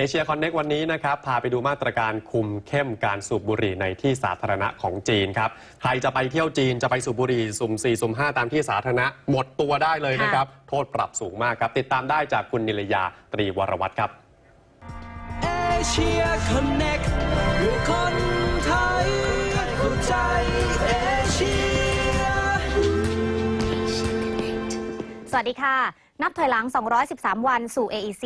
เอเชียคอนเน็กวันนี้นะครับ พาไปดูมาตรการคุมเข้มการสูบบุหรี่ในที่สาธารณะของจีนครับ ใครจะไปเที่ยวจีนจะไปสูบบุหรี่สุ่ม4สุ่ม5 ตามที่สาธารณะ หมดตัวได้เลยนะครับ โทษปรับสูงมากครับ ติดตามได้จากคุณนิลยาตรีวรวัตรครับเอเชียคอนเน็กด้วยคนไทยเข้าใจเอเชียสวัสดีค่ะ นับถอยหลัง 213 วันสู่ AEC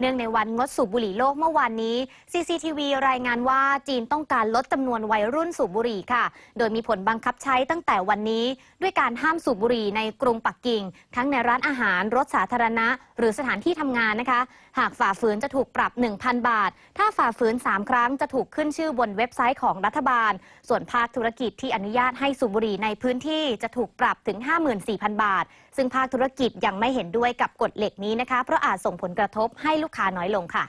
เนื่องในวันงดสูบบุหรี่โลกเมื่อวานนี้ CCTV รายงานว่าจีนต้องการลดจำนวนวัยรุ่นสูบบุหรี่ค่ะ โดยมีผลบังคับใช้ตั้งแต่วันนี้ ด้วยการห้ามสูบบุหรี่ในกรุงปักกิ่ง ทั้งในร้านอาหาร รถสาธารณะ หรือสถานที่ทำงานนะคะ หากฝ่าฝืนจะถูกปรับ 1,000 บาท ถ้าฝ่าฝืน 3 ครั้งจะถูกขึ้นชื่อบนเว็บไซต์ของรัฐบาล ส่วนภาคธุรกิจที่อนุญาตให้สูบบุหรี่ในพื้นที่จะถูกปรับถึง 54,000 บาท ซึ่งภาคธุรกิจยังไม่เห็นด้วยกับกฎเหล็กนี้นะคะ เพราะอาจส่งผลกระทบให้ลูกค้าน้อยลงค่ะ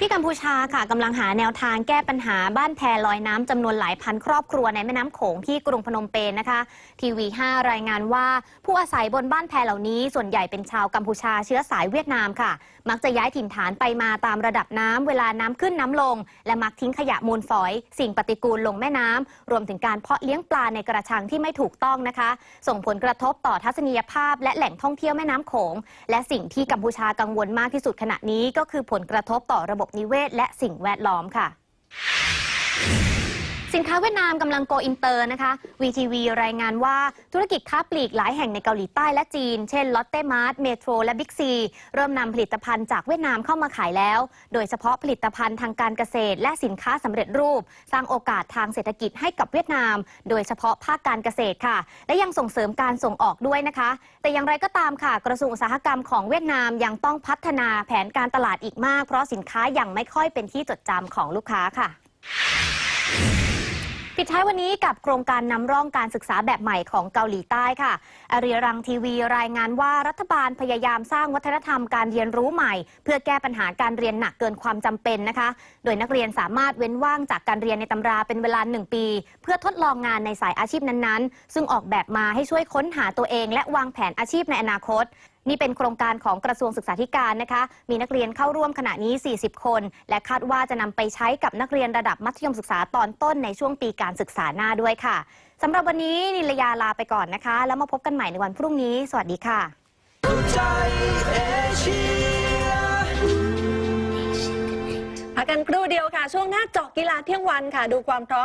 ที่กัมพูชาค่ะกำลังหาแนวทางแก้ปัญหาบ้านแพลอยน้ำจำนวนหลายพันครอบครัวในแม่น้ำโขงที่กรุงพนมเปญนะคะ ทีวี 5 รายงานว่าผู้อาศัยบนบ้านแพเหล่านี้ ส่วนใหญ่เป็นชาวกัมพูชาเชื้อสายเวียดนามค่ะ มักจะย้ายถิ่นฐานไปมาตามระดับน้ำเวลาน้ำขึ้นน้ำลง และมักทิ้งขยะมูลฝอย สิ่งปฏิกูลลงแม่น้ำรวมถึงการเพาะเลี้ยงปลาในกระชังที่ไม่ถูกต้องนะคะ ส่งผลกระทบต่อทัศนียภาพ และแหล่งท่องเที่ยวแม่น้ำโขง และสิ่งที่กัมพูชากังวลมากที่สุดขณะนี้ก็คือผลกระทบต่อระบบนิเวศและสิ่งแวดล้อมค่ะ สินค้าเวียดนามกำลังโกอินเตอร์นะคะ VTV รายงานว่าธุรกิจค้าปลีกหลายแห่งในเกาหลีใต้และจีน เช่นลอตเต้มาร์ทเมโทรและบิ๊กซี เริ่มนำผลิตภัณฑ์จากเวียดนามเข้ามาขายแล้ว โดยเฉพาะผลิตภัณฑ์ทางการเกษตร และสินค้าสำเร็จรูป สร้างโอกาสทางเศรษฐกิจให้กับเวียดนาม โดยเฉพาะภาคการเกษตรค่ะ และยังส่งเสริมการส่งออกด้วยนะคะ แต่อย่างไรก็ตามค่ะ กระทรวงอุตสาหกรรมของเวียดนามยังต้องพัฒนาแผนการตลาดอีกมาก เพราะสินค้ายังไม่ค่อยเป็นที่จดจำของลูกค้าค่ะ ปิดท้ายวันนี้กับโครงการนำร่องการศึกษาแบบใหม่ของเกาหลีใต้ค่ะอรีรังทีวีรายงานว่ารัฐบาลพยายามสร้างวัฒนธรรมการเรียนรู้ใหม่ เพื่อแก้ปัญหาการเรียนหนักเกินความจำเป็นนะคะ โดยนักเรียนสามารถเว้นว่างจากการเรียนในตำราเป็นเวลา 1 ปี เพื่อทดลองงานในสายอาชีพนั้นๆ ซึ่งออกแบบมาให้ช่วยค้นหาตัวเอง และวางแผนอาชีพในอนาคต นี่เป็นโครงการของกระทรวงศึกษาธิการนะคะ มีนักเรียนเข้าร่วมขณะนี้ 40 คน และคาดว่าจะนำไปใช้กับนักเรียนระดับมัธยมศึกษาตอนต้นในช่วงปีการศึกษาหน้าด้วยค่ะสำหรับวันนี้นิลยาลาไปก่อนนะคะ แล้วมาพบกันใหม่ในวันพรุ่งนี้ สวัสดีค่ะพักกันครู่เดียวค่ะ ช่วงหน้าเจาะกีฬาเที่ยงวันค่ะ ดูความพร้อม